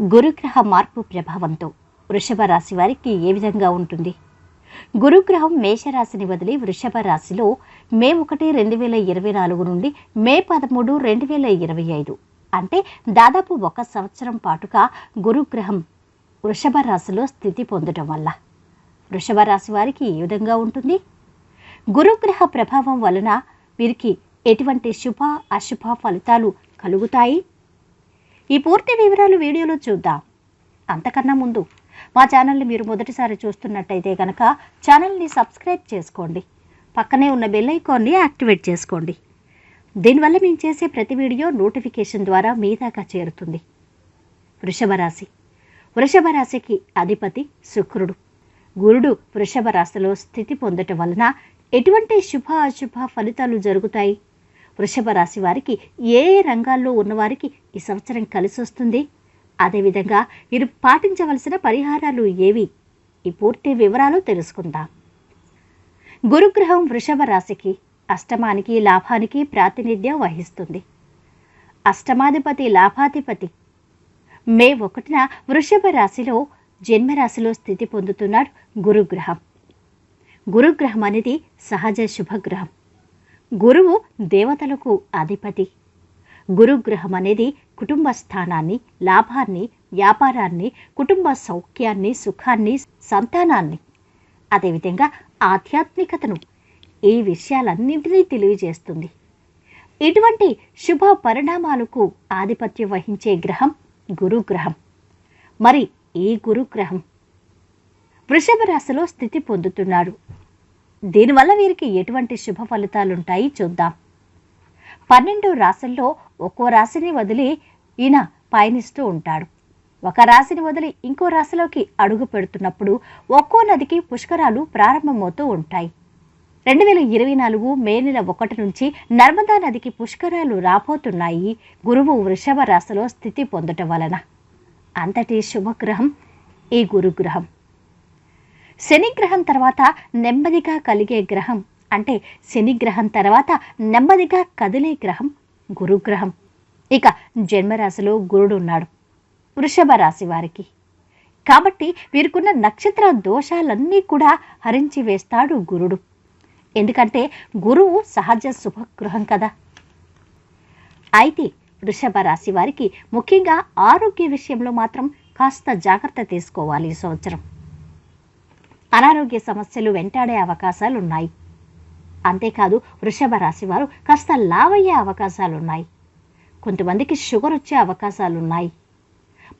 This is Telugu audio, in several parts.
గురుగ్రహ మార్పు ప్రభావంతో వృషభ రాశి వారికి ఏ విధంగా ఉంటుంది? గురుగ్రహం మేషరాశిని వదిలి వృషభ రాశిలో మే ఒకటి రెండు వేల ఇరవై నాలుగు నుండి మే పదమూడు రెండు వేల ఇరవై ఐదు. అంటే దాదాపు ఒక సంవత్సరం పాటుగా గురుగ్రహం వృషభ రాశిలో స్థితి పొందడం వల్ల. వృషభ రాశి వారికి ఏ విధంగా ఉంటుంది? గురుగ్రహ ప్రభావం వలన వీరికి ఎటువంటి శుభ అశుభ ఫలితాలు కలుగుతాయి? ఈ పూర్తి వివరాలు వీడియోలో చూద్దాం. అంతకన్నా ముందు మా ఛానల్ని మీరు మొదటిసారి చూస్తున్నట్టయితే కనుక ఛానల్ని సబ్స్క్రైబ్ చేసుకోండి. పక్కనే ఉన్న బెల్ ఐకాన్ని యాక్టివేట్ చేసుకోండి. దీనివల్ల మేము చేసే ప్రతి వీడియో నోటిఫికేషన్ ద్వారా మీ దాకా చేరుతుంది. వృషభ రాశి. వృషభ రాశికి అధిపతి శుక్రుడు. గురుడు వృషభ రాశిలో స్థితి పొందటం వలన ఎటువంటి శుభ అశుభ ఫలితాలు జరుగుతాయి? వృషభ రాశి వారికి ఏ రంగాల్లో ఉన్నవారికి ఈ సంవత్సరం కలిసి వస్తుంది? అదేవిధంగా మీరు పాటించవలసిన పరిహారాలు ఏవి? ఈ పూర్తి వివరాలు తెలుసుకుందాం. గురుగ్రహం వృషభ రాశికి అష్టమానికి లాభానికి ప్రాతినిధ్యం వహిస్తుంది. అష్టమాధిపతి లాభాధిపతి. మే ఒకటిన వృషభ రాశిలో జన్మరాశిలో స్థితి పొందుతున్నాడు గురుగ్రహం. గురుగ్రహం అనేది సహజ శుభగ్రహం. గురువు దేవతలకు అధిపతి. గురుగ్రహం అనేది కుటుంబ స్థానాన్ని లాభాన్ని వ్యాపారాన్ని కుటుంబ సౌఖ్యాన్ని సుఖాన్ని సంతానాన్ని. అదేవిధంగా ఆధ్యాత్మికతను. ఈ విషయాలన్నింటినీ తెలియజేస్తుంది. ఇటువంటి శుభ పరిణామాలకు ఆధిపత్యం వహించే గ్రహం గురుగ్రహం. మరి ఈ గురుగ్రహం వృషభ రాశిలో స్థితి పొందుతున్నాడు. దీనివల్ల వీరికి ఎటువంటి శుభ ఫలితాలుంటాయి చూద్దాం. పన్నెండు రాశుల్లో ఒక్కో రాశిని వదిలి ఈయన పయనిస్తూ ఉంటాడు. ఒక రాశిని వదిలి ఇంకో రాశిలోకి అడుగు పెడుతున్నప్పుడు ఒక్కో నదికి పుష్కరాలు ప్రారంభమవుతూ ఉంటాయి. రెండు వేల ఇరవై నాలుగు మే నెల ఒకటి నుంచి నర్మదా నదికి పుష్కరాలు రాబోతున్నాయి. గురువు వృషభ రాశిలో స్థితి పొందటం వలన. అంతటి శుభగ్రహం ఈ గురుగ్రహం. శనిగ్రహం తర్వాత నెమ్మదిగా కలిగే గ్రహం. అంటే శనిగ్రహం తర్వాత నెమ్మదిగా కదిలే గ్రహం గురుగ్రహం. ఇక జన్మరాశిలో గురుడు ఉన్నాడు. వృషభ రాశి వారికి. కాబట్టి వీరికున్న నక్షత్ర దోషాలన్నీ కూడా హరించి వేస్తాడు గురుడు. ఎందుకంటే గురువు సహజ శుభగ్రహం కదా. అయితే వృషభ రాశి వారికి ముఖ్యంగా ఆరోగ్య విషయంలో మాత్రం కాస్త జాగ్రత్త తీసుకోవాలి ఈ సంవత్సరం. అనారోగ్య సమస్యలు వెంటాడే అవకాశాలు ఉన్నాయి అంతేకాదు వృషభ రాశి వారు కాస్త లావయ్యే అవకాశాలు ఉన్నాయి కొంతమందికి షుగర్ వచ్చే అవకాశాలు ఉన్నాయి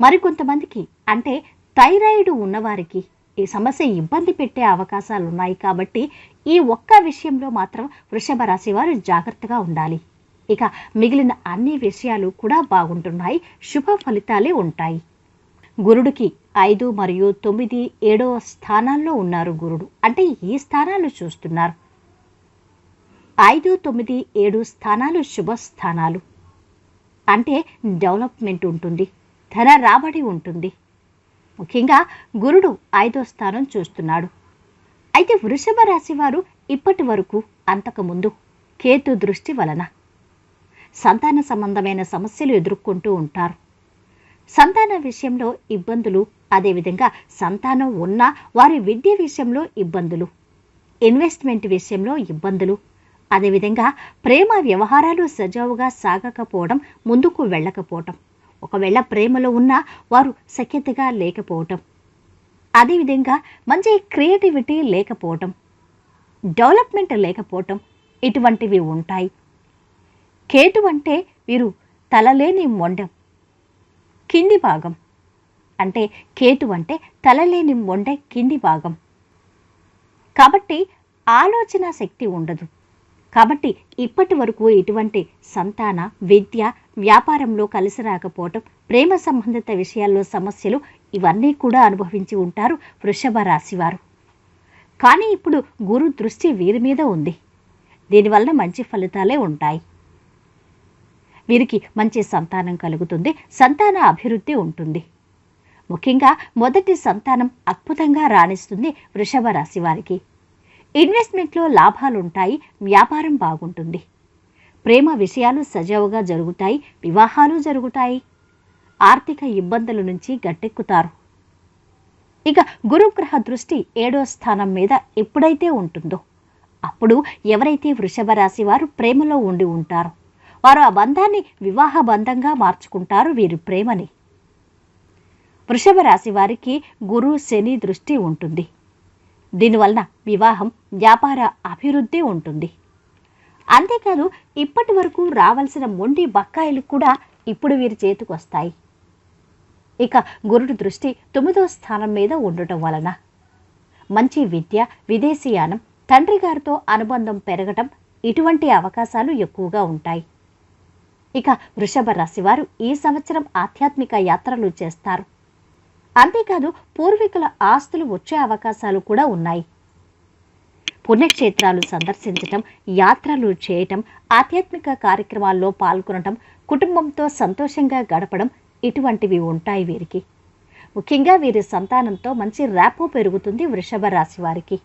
మరికొంతమందికి అంటే థైరాయిడ్ ఉన్నవారికి ఈ సమస్య ఇబ్బంది పెట్టే అవకాశాలు ఉన్నాయి కాబట్టి ఈ ఒక్క విషయంలో మాత్రం వృషభ రాశి వారు జాగ్రత్తగా ఉండాలి. ఇక మిగిలిన అన్ని విషయాలు కూడా బాగుంటున్నాయి. శుభ ఫలితాలే ఉంటాయి. గురుడికి ఐదు మరియు తొమ్మిది ఏడవ స్థానాల్లో ఉన్నారు గురుడు. అంటే ఈ స్థానాలు చూస్తున్నారు. ఐదు తొమ్మిది ఏడు స్థానాలు శుభ స్థానాలు అంటే డెవలప్మెంట్ ఉంటుంది ధన రాబడి ఉంటుంది. ముఖ్యంగా గురుడు ఐదో స్థానం చూస్తున్నాడు. అయితే వృషభ రాశి వారు ఇప్పటి వరకు అంతకుముందు కేతు దృష్టి వలన సంతాన సంబంధమైన సమస్యలు ఎదుర్కొంటూ ఉంటారు. సంతాన విషయంలో ఇబ్బందులు అదేవిధంగా సంతానం ఉన్నా వారి విద్య విషయంలో ఇబ్బందులు ఇన్వెస్ట్మెంట్ విషయంలో ఇబ్బందులు. అదేవిధంగా ప్రేమ వ్యవహారాలు సజావుగా సాగకపోవడం ముందుకు వెళ్ళకపోవటం. ఒకవేళ ప్రేమలో ఉన్నా వారు సఖ్యతగా లేకపోవటం. అదేవిధంగా మంచి క్రియేటివిటీ లేకపోవటం. డెవలప్మెంట్ లేకపోవటం ఇటువంటివి ఉంటాయి. కేటు అంటే వీరు తలలేని మొండం కింది భాగం. అంటే కేతు అంటే తలలేని మొండె కింది భాగం. కాబట్టి ఆలోచన శక్తి ఉండదు. కాబట్టి ఇప్పటి వరకు ఎటువంటి సంతాన విద్య వ్యాపారంలో కలిసి రాకపోవటం ప్రేమ సంబంధిత విషయాల్లో సమస్యలు ఇవన్నీ కూడా అనుభవించి ఉంటారు వృషభ రాశివారు కానీ ఇప్పుడు గురు దృష్టి వీరి మీద ఉంది. దీనివల్ల మంచి ఫలితాలే ఉంటాయి. వీరికి మంచి సంతానం కలుగుతుంది సంతాన అభివృద్ధి ఉంటుంది. ముఖ్యంగా మొదటి సంతానం అద్భుతంగా రాణిస్తుంది వృషభ రాశి వారికి. ఇన్వెస్ట్మెంట్లో లాభాలుంటాయి వ్యాపారం బాగుంటుంది. ప్రేమ విషయాలు సజావుగా జరుగుతాయి వివాహాలు జరుగుతాయి. ఆర్థిక ఇబ్బందుల నుంచి గట్టెక్కుతారు. ఇక గురుగ్రహ దృష్టి ఏడో స్థానం మీద ఎప్పుడైతే ఉంటుందో అప్పుడు ఎవరైతే వృషభ రాశి వారు ప్రేమలో ఉండి ఉంటారో వారు ఆ బంధాన్ని వివాహ బంధంగా మార్చుకుంటారు వీరి ప్రేమని. వృషభ రాశి వారికి గురు శని దృష్టి ఉంటుంది. దీనివలన వివాహం వ్యాపార అభివృద్ధి ఉంటుంది. అంతేకాదు ఇప్పటి వరకు రావాల్సిన మొండి బక్కాయిలు కూడా ఇప్పుడు వీరి చేతికి వస్తాయి. ఇక గురుడు దృష్టి తొమ్మిదో స్థానం మీద ఉండటం వలన. మంచి విద్య విదేశీయానం తండ్రి గారితో అనుబంధం పెరగటం ఇటువంటి అవకాశాలు ఎక్కువగా ఉంటాయి. ఇక వృషభ రాశివారు ఈ సంవత్సరం ఆధ్యాత్మిక యాత్రలు చేస్తారు. అంతేకాదు పూర్వీకుల ఆస్తులు వచ్చే అవకాశాలు కూడా ఉన్నాయి. పుణ్యక్షేత్రాలు సందర్శించటం యాత్రలు చేయటం ఆధ్యాత్మిక కార్యక్రమాల్లో పాల్గొనటం కుటుంబంతో సంతోషంగా గడపడం ఇటువంటివి ఉంటాయి వీరికి. ముఖ్యంగా వీరి సంతానంతో మంచి ర్యాపో పెరుగుతుంది వృషభ రాశి వారికి.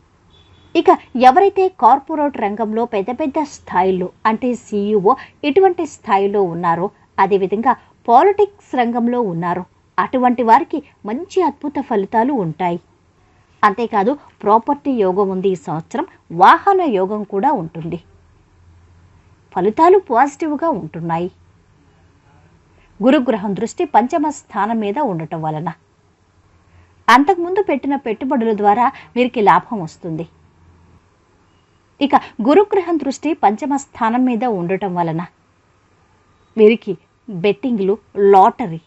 ఇక ఎవరైతే కార్పొరేట్ రంగంలో పెద్ద పెద్ద స్థాయిలో అంటే సీఈఓ ఇటువంటి స్థాయిలో ఉన్నారో అదేవిధంగా పాలిటిక్స్ రంగంలో ఉన్నారో. అటువంటి వారికి మంచి అద్భుత ఫలితాలు ఉంటాయి. అంతేకాదు ప్రాపర్టీ యోగం ఉంది ఈ సంవత్సరం వాహన యోగం కూడా ఉంటుంది. ఫలితాలు పాజిటివ్గా ఉంటున్నాయి. గురుగ్రహం దృష్టి పంచమ స్థానం మీద ఉండటం వలన. అంతకుముందు పెట్టిన పెట్టుబడుల ద్వారా వీరికి లాభం వస్తుంది. ఇక గురుగ్రహం దృష్టి పంచమ స్థానం మీద ఉండటం వలన వీరికి బెట్టింగ్లు లాటరీ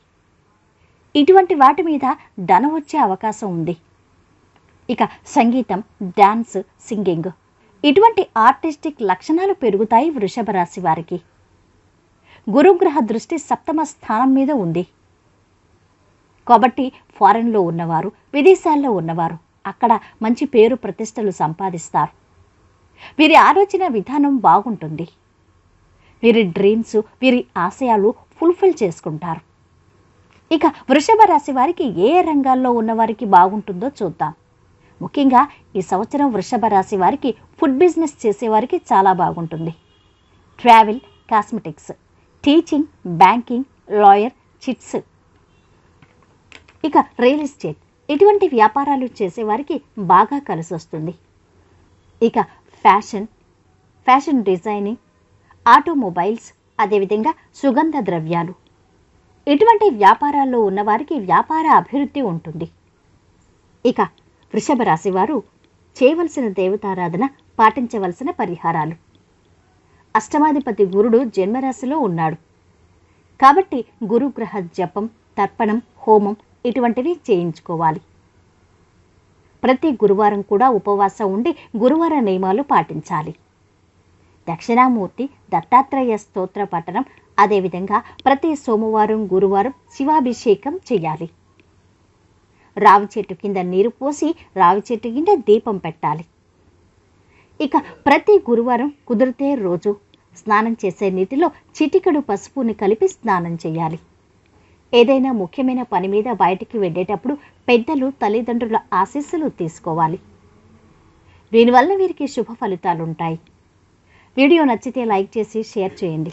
ఇటువంటి వాటి మీద ధనం వచ్చే అవకాశం ఉంది. ఇక సంగీతం డాన్స్ సింగింగ్ ఇటువంటి ఆర్టిస్టిక్ లక్షణాలు పెరుగుతాయి వృషభ రాశి వారికి. గురుగ్రహ దృష్టి సప్తమ స్థానం మీద ఉంది. కాబట్టి ఫారెన్లో ఉన్నవారు విదేశాల్లో ఉన్నవారు అక్కడ మంచి పేరు ప్రతిష్టలు సంపాదిస్తారు. వీరి ఆలోచన విధానం బాగుంటుంది. వీరి డ్రీమ్స్ వీరి ఆశయాలు ఫుల్ఫిల్ చేసుకుంటారు. ఇక వృషభ రాశి వారికి ఏ రంగాల్లో ఉన్నవారికి బాగుంటుందో చూద్దాం. ముఖ్యంగా ఈ సంవత్సరం వృషభ రాశి వారికి ఫుడ్ బిజినెస్ చేసేవారికి చాలా బాగుంటుంది. Travel cosmetics teaching banking lawyer chits. ఇక రియల్ ఎస్టేట్ ఇటువంటి వ్యాపారాలు చేసేవారికి బాగా కలిసి వస్తుంది. ఇక ఫ్యాషన్ ఫ్యాషన్ డిజైనింగ్ ఆటోమొబైల్స్ అదేవిధంగా సుగంధ ద్రవ్యాలు. ఇటువంటి వ్యాపారాల్లో ఉన్నవారికి వ్యాపార అభివృద్ధి ఉంటుంది. ఇక వృషభ రాశివారు చేయవలసిన దేవతారాధన పాటించవలసిన పరిహారాలు. అష్టమాధిపతి గురుడు జన్మరాశిలో ఉన్నాడు. కాబట్టి గురుగ్రహ జపం తర్పణం హోమం ఇటువంటివి చేయించుకోవాలి. ప్రతి గురువారం కూడా ఉపవాసం ఉండి గురువార నియమాలు పాటించాలి. దక్షిణామూర్తి దత్తాత్రేయ స్తోత్ర పఠనం అదేవిధంగా ప్రతి సోమవారం గురువారం శివాభిషేకం చేయాలి. రావి చెట్టు కింద నీరు పోసి రావి చెట్టు కింద దీపం పెట్టాలి. ఇక ప్రతి గురువారం కుదిరితే రోజు స్నానం చేసే నీటిలో చిటికడు పసుపుని కలిపి స్నానం చేయాలి. ఏదైనా ముఖ్యమైన పని మీద బయటికి వెళ్ళేటప్పుడు పెద్దలు తల్లిదండ్రుల ఆశీస్సులు తీసుకోవాలి. దీనివల్ల వీరికి శుభ ఫలితాలుంటాయి. వీడియో నచ్చితే లైక్ చేసి షేర్ చేయండి.